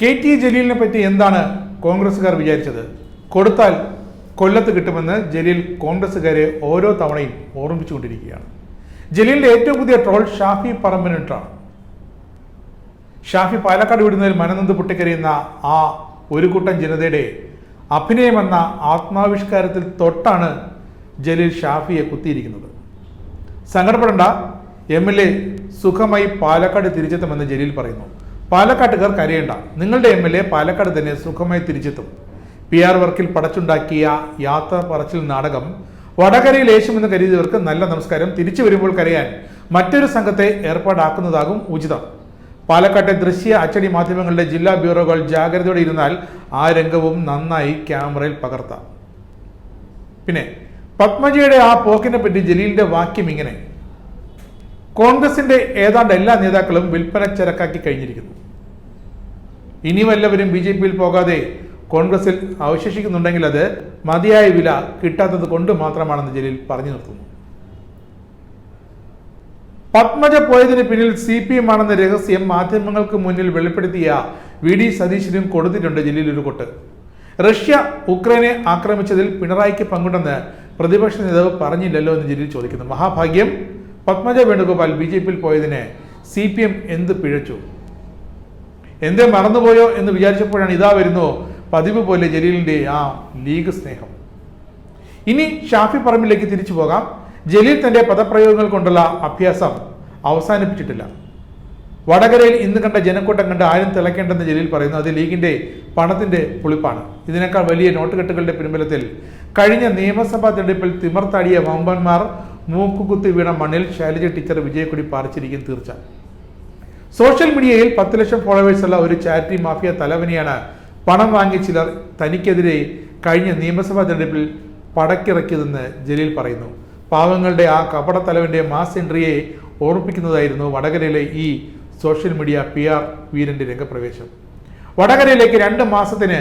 K T ജലീലിനെ പറ്റി എന്താണ് കോൺഗ്രസ്സുകാർ വിചാരിച്ചത്? കൊടുത്താൽ കൊല്ലത്ത് കിട്ടുമെന്ന് ജലീൽ കോൺഗ്രസ്സുകാരെ ഓരോ തവണയും ഓർമ്മിച്ചുകൊണ്ടിരിക്കുകയാണ് ജലീലിന്റെ ഏറ്റവും പുതിയ ട്രോൾ ഷാഫി പറമ്പനിട്ടാണ്. ഷാഫി പാലക്കാട് വിടുന്നതിൽ മനനന്ത് പൊട്ടിക്കരയുന്ന ആ ഒരു കൂട്ടം ജനതയുടെ അഭിനയമെന്ന ആത്മാവിഷ്കാരത്തിൽ തൊട്ടാണ് ജലീൽ ഷാഫിയെ കുത്തിയിരിക്കുന്നത്. സങ്കടപ്പെടേണ്ട എം എൽ എ സുഖമായി പാലക്കാട് തിരിച്ചെത്തുമെന്ന് ജലീൽ പറയുന്നു. പാലക്കാട്ടുകാർ കരയേണ്ട. നിങ്ങളുടെ എം എൽ എ പാലക്കാട് തന്നെ സുഖമായി തിരിച്ചെത്തും. പി ആർ വർക്കിൽ പടച്ചുണ്ടാക്കിയ യാത്ര പറച്ചിൽ നാടകം വടകരയിൽ യേശുമെന്ന് കരുതിയവർക്ക് നല്ല നമസ്കാരം. തിരിച്ചു വരുമ്പോൾ കരയാൻ മറ്റൊരു സംഘത്തെ ഏർപ്പാടാക്കുന്നതാകും ഉചിതം. പാലക്കാട്ടെ ദൃശ്യ അച്ചടി മാധ്യമങ്ങളുടെ ജില്ലാ ബ്യൂറോകൾ ജാഗ്രതയോടെ ഇരുന്നാൽ ആ രംഗവും നന്നായി ക്യാമറയിൽ പകർത്താം. പിന്നെ പത്മജിയുടെ ആ പോക്കിനെ പറ്റി ജലീലിന്റെ വാക്യം ഇങ്ങനെ. കോൺഗ്രസിന്റെ ഏതാണ്ട് എല്ലാ നേതാക്കളും വിൽപ്പന ചരക്കാക്കി കഴിഞ്ഞിരിക്കുന്നു. ഇനി വല്ലവരും ബി ജെ പിയിൽ പോകാതെ കോൺഗ്രസിൽ അവശേഷിക്കുന്നുണ്ടെങ്കിൽ അത് മതിയായ വില കിട്ടാത്തത് കൊണ്ട് മാത്രമാണെന്ന് ജലീൽ പറഞ്ഞു നിർത്തുന്നു. പത്മജ പോയതിന് പിന്നിൽ സി പി എം ആണെന്ന രഹസ്യം മാധ്യമങ്ങൾക്ക് മുന്നിൽ വെളിപ്പെടുത്തിയ വി ഡി സതീശനും കൊടുത്തിട്ടുണ്ട് ജലീൽ ഒരു കൊട്ട്. റഷ്യ ഉക്രൈനെ ആക്രമിച്ചതിൽ പിണറായിക്ക് പങ്കുണ്ടെന്ന് പ്രതിപക്ഷ നേതാവ് പറഞ്ഞില്ലല്ലോ എന്ന് ജലീൽ ചോദിക്കുന്നു. മഹാഭാഗ്യം പത്മജ വേണുഗോപാൽ ബി ജെ പിയിൽ പോയതിനെ സി പി എം എന്ത് പിഴച്ചു? എന്തേ മറന്നുപോയോ എന്ന് വിചാരിച്ചപ്പോഴാണ് ഇതാ വരുന്നു പതിവ് പോലെ ജലീലിന്റെ ആ ലീഗ് സ്നേഹം. ഇനി ഷാഫി പറമ്പിലേക്ക് തിരിച്ചു പോകാം. ജലീൽ തന്റെ പദപ്രയോഗങ്ങൾ കൊണ്ടുള്ള അഭ്യാസം അവസാനിപ്പിച്ചിട്ടില്ല. വടകരയിൽ ഇന്ന് കണ്ട ജനക്കൂട്ടം കണ്ട് ആരും തിളക്കേണ്ടെന്ന് ജലീൽ പറയുന്നു. അത് ലീഗിന്റെ പണത്തിന്റെ പുളിപ്പാണ്. ഇതിനേക്കാൾ വലിയ നോട്ടുകെട്ടുകളുടെ പിൻബലത്തിൽ കഴിഞ്ഞ നിയമസഭാ തെരഞ്ഞെടുപ്പിൽ തിമർത്താടിയ വമ്പന്മാർ മൂക്കുകുത്തി വീണ മണ്ണിൽ ശൈലജ ടീച്ചർ വിജയക്കുടി പാറിച്ചിരിക്കും തീർച്ച. സോഷ്യൽ മീഡിയയിൽ പത്ത് ലക്ഷം ഫോളോവേഴ്സുള്ള ഒരു ചാരിറ്റി മാഫിയ തലവനെയാണ് പണം വാങ്ങി ചിലർ തനിക്കെതിരെ കഴിഞ്ഞ നിയമസഭാ തെരഞ്ഞെടുപ്പിൽ പടക്കിറക്കിയതെന്ന് ജലീൽ പറയുന്നു. പാവങ്ങളുടെ ആ കപട തലവന്റെ മാസ് എൻട്രിയെ ഓർമ്മിപ്പിക്കുന്നതായിരുന്നു വടകരയിലെ ഈ സോഷ്യൽ മീഡിയ പി ആർ വീരന്റെ രംഗപ്രവേശം. വടകരയിലേക്ക് രണ്ട് മാസത്തിന്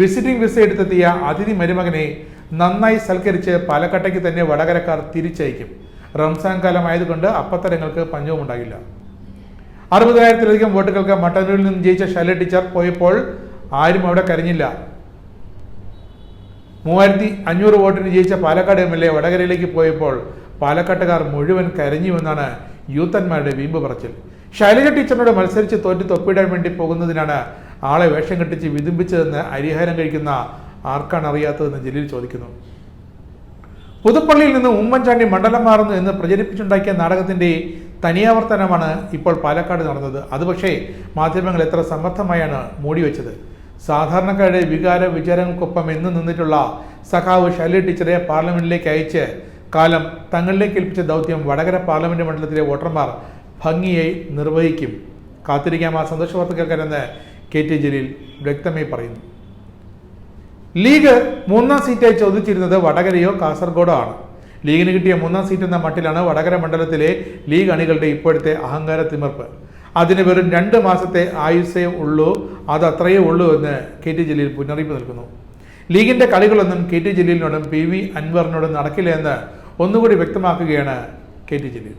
വിസിറ്റിംഗ് വിസ എടുത്തെത്തിയ അതിഥി മരുമകനെ നന്നായി സൽക്കരിച്ച് പാലക്കാട്ടേക്ക് തന്നെ വടകരക്കാർ തിരിച്ചയക്കും. റംസാൻ കാലമായതുകൊണ്ട് അപ്പത്തരങ്ങൾക്ക് പഞ്ചവും ഉണ്ടാകില്ല. അറുപതിനായിരത്തിലധികം വോട്ടുകൾക്ക് മട്ടന്നൂരിൽ നിന്ന് ജയിച്ച ശൈല ടീച്ചർ പോയപ്പോൾ ആരും അവിടെ കരഞ്ഞില്ല. മൂവായിരത്തി അഞ്ഞൂറ് വോട്ടിന് ജയിച്ച പാലക്കാട് എം എൽ എ വടകരയിലേക്ക് പോയപ്പോൾ പാലക്കാട്ടുകാർ മുഴുവൻ കരഞ്ഞുവെന്നാണ് യൂത്തന്മാരുടെ വീമ്പ് പറച്ചിൽ. ശൈലജ ടീച്ചറിനോട് മത്സരിച്ച് തോറ്റ് തൊപ്പിടാൻ വേണ്ടി പോകുന്നതിനാണ് ആളെ വേഷം കെട്ടിച്ച് വിതുമ്പിച്ചതെന്ന് അരിഹാരം കഴിക്കുന്ന ആർക്കാണ് അറിയാത്തതെന്ന് ജലീൽ ചോദിക്കുന്നു. പുതുപ്പള്ളിയിൽ നിന്ന് ഉമ്മൻചാണ്ടി മണ്ഡലം മാറുന്നു എന്ന് പ്രചരിപ്പിച്ചുണ്ടാക്കിയ നാടകത്തിന്റെ തനിയാവർത്തനമാണ് ഇപ്പോൾ പാലക്കാട് നടന്നത്. അത് പക്ഷേ മാധ്യമങ്ങൾ എത്ര സമർത്ഥമായാണ് മൂടിവെച്ചത് സാധാരണക്കാരുടെ വികാര വിചാരങ്ങൾക്കൊപ്പം എന്നു നിന്നിട്ടുള്ള സഖാവ് ശൈലി ടീച്ചറെ പാർലമെന്റിലേക്ക് അയച്ച് കാലം തങ്ങളിലേക്ക് ഏൽപ്പിച്ച ദൗത്യം വടകര പാർലമെന്റ് മണ്ഡലത്തിലെ വോട്ടർമാർ ഭംഗിയായി നിർവഹിക്കും. കാത്തിരിക്കാം ആ സന്തോഷ വാർത്ത കേൾക്കാനെന്ന് കെ ടി ജലീൽ വ്യക്തമായി പറയുന്നു. ലീഗ് മൂന്നാം സീറ്റായി ചോദിച്ചിരുന്നത് വടകരയോ കാസർഗോഡോ ആണ്. ലീഗിന് കിട്ടിയ മൂന്നാം സീറ്റ് എന്ന മട്ടിലാണ് വടകര മണ്ഡലത്തിലെ ലീഗ് അണികളുടെ ഇപ്പോഴത്തെ അഹങ്കാര തിമിർപ്പ്. അതിന് വെറും രണ്ട് മാസത്തെ ആയുസ്സേ ഉള്ളൂ അത് അത്രയേ ഉള്ളൂ എന്ന് കെ ടി ജലീൽ മുന്നറിയിപ്പ് നൽകുന്നു. ലീഗിന്റെ കളികളൊന്നും കെ ടി ജലീലിനോടും പി വി അൻവറിനോടും നടക്കില്ല എന്ന് ഒന്നുകൂടി വ്യക്തമാക്കുകയാണ് കെ ടി ജലീൽ.